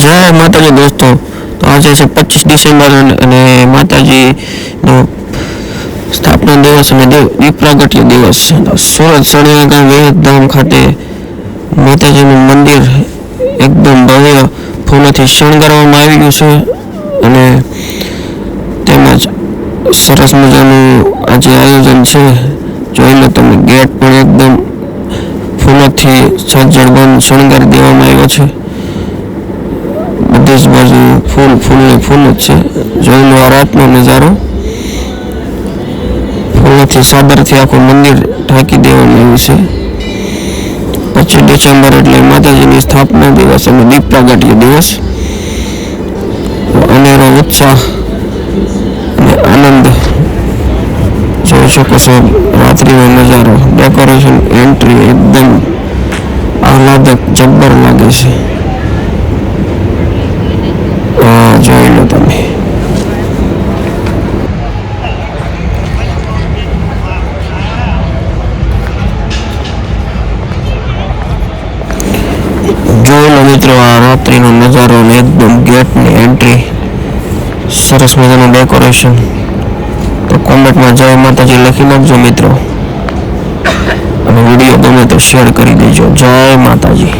જય માતાજી દોસ્તો. તો આજે છે પચીસ ડિસેમ્બર અને માતાજીનો સ્થાપના દિવસ અને દેવ દીપ પ્રાગટ્ય દિવસ છે. તો સુરત સણિયાગામ વેદધામ ખાતે માતાજીનું મંદિર એકદમ ભવ્ય ફૂલોથી શણગારવામાં આવી ગયું છે અને તેમજ સરસ મજાનું આજે આયોજન છે. જોઈ લો તમે, ગેટ પણ એકદમ ફૂલોથી સજ્જડ શણગારી દેવામાં આવ્યો છે. બધી જ બાજુ ફૂલ ફૂલ ને ફૂલ જ છે જોઈ લો આ રાતનો નજારો ફૂલોથી સાદરથી આખું મંદિર ઢાંકી દેવામાં આવ્યું છે પચીસ ડિસેમ્બર એટલે માતાજીની સ્થાપના દિવસ અને દીપ પ્રાગટ્ય દિવસ અનેરો ઉત્સાહ અને આનંદ જોઈ શકો છો રાત્રિનો નજારો ડેકોરેશન એન્ટ્રી એકદમ આહલાદક જબ્બર લાગે છે હા જોઈ લો તમે જોઈ લો મિત્રો, આ રાત્રિનો નજારો ને એકદમ ગેટની એન્ટ્રી સરસ મજાનું ડેકોરેશન તો કોમેન્ટમાં જય માતાજી લખી નાખજો મિત્રો. અને વીડિયો ગમે તો શેર કરી દેજો. જય માતાજી.